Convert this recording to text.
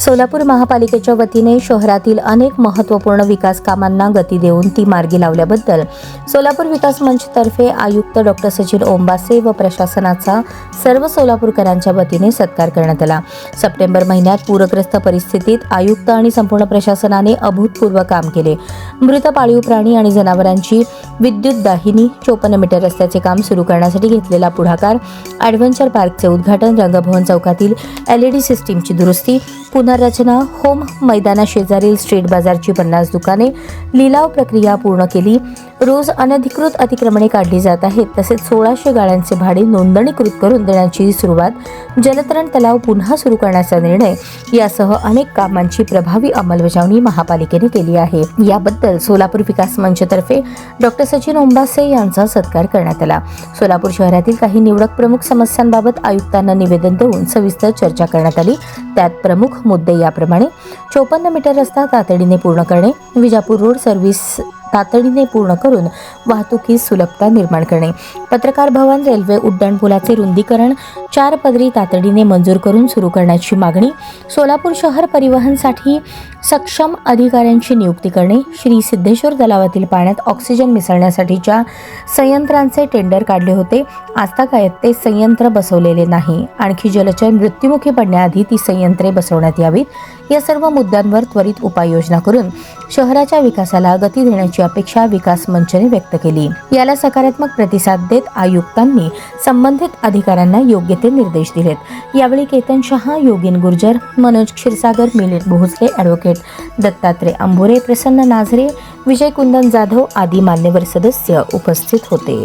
सोलापूर महापालिकेच्या वतीने शहरातील अनेक महत्त्वपूर्ण विकास कामांना गती देऊन ती मार्गी लावल्याबद्दल सोलापूर विकास मंचतर्फे आयुक्त डॉक्टर सचिन ओंबासे व प्रशासनाचा सर्व सोलापूरकरांच्या वतीने सत्कार करण्यात आला. सप्टेंबर महिन्यात पूरग्रस्त परिस्थितीत आयुक्त आणि संपूर्ण प्रशासनाने अभूतपूर्व काम केले. मृत पाळीव प्राणी आणि जनावरांची विद्युत दाहिनी चोपन्न मीटर रस्त्याचे काम सुरू करण्यासाठी घेतलेला पुढाकार ॲडव्हेंचर पार्कचे उद्घाटन रंगभवन चौकातील एलईडी सिस्टीमची दुरुस्ती पुनर्रचना होम मैदाना शेजारील स्ट्रीट बाजारची पन्नास दुकाने लिलाव प्रक्रिया पूर्ण केली. रोज अनधिकृत अतिक्रमणे काढली जात आहेत. तसेच सोळाशे गाळ्यांचे भाडे नोंदणीकृत करून देण्याची सुरुवात जलतरण तलाव पुन्हा सुरू करण्याचा निर्णय यासह अनेक कामांची प्रभावी अंमलबजावणी महापालिकेने केली आहे. याबद्दल सोलापूर विकास मंचतर्फे डॉक्टर सचिन ओंबासे यांचा सत्कार करण्यात आला. सोलापूर शहरातील काही निवडक प्रमुख समस्यांबाबत आयुक्तांना निवेदन देऊन सविस्तर चर्चा करण्यात आली. त्यात प्रमुख मुद्दे याप्रमाणे चोपन्न मीटर रस्ता तातडीने पूर्ण करणे विजापूर रोड सर्व्हिस तातडीने पूर्ण करून वाहतुकीस सुलभता निर्माण करणे. पत्रकार भवन रेल्वे उड्डाणपुलाचे रुंदीकरण चार पदरी तातडीने मंजूर करून सुरू करण्याची मागणी सोलापूर शहर परिवहनसाठी सक्षम अधिकाऱ्यांची नियुक्ती करणे श्री सिद्धेश्वर तलावातील पाण्यात ऑक्सिजन मिसळण्यासाठीच्या संयंत्रांचे टेंडर काढले होते. आजतागायत ते संयंत्र बसवलेले नाही. आणखी जलचर मृत्युमुखी पडण्याआधी ती संयंत्रे बसवण्यात यावीत. या सर्व मुद्द्यांवर त्वरित उपाययोजना करून शहराच्या विकासाला गती देण्याची अपेक्षा विकास मंचने व्यक्त केली. याला सकारात्मक प्रतिसाद देत आयुक्तांनी संबंधित अधिकाऱ्यांना योग्य ते निर्देश दिलेत. यावेळी केतन शहा योगिन गुर्जर मनोज क्षीरसागर मिलिंद भोसले ॲडव्होकेट दत्तात्रय अंभोरे प्रसन्न नाझरे विजय कुंदन जाधव आदी मान्यवर सदस्य उपस्थित होते.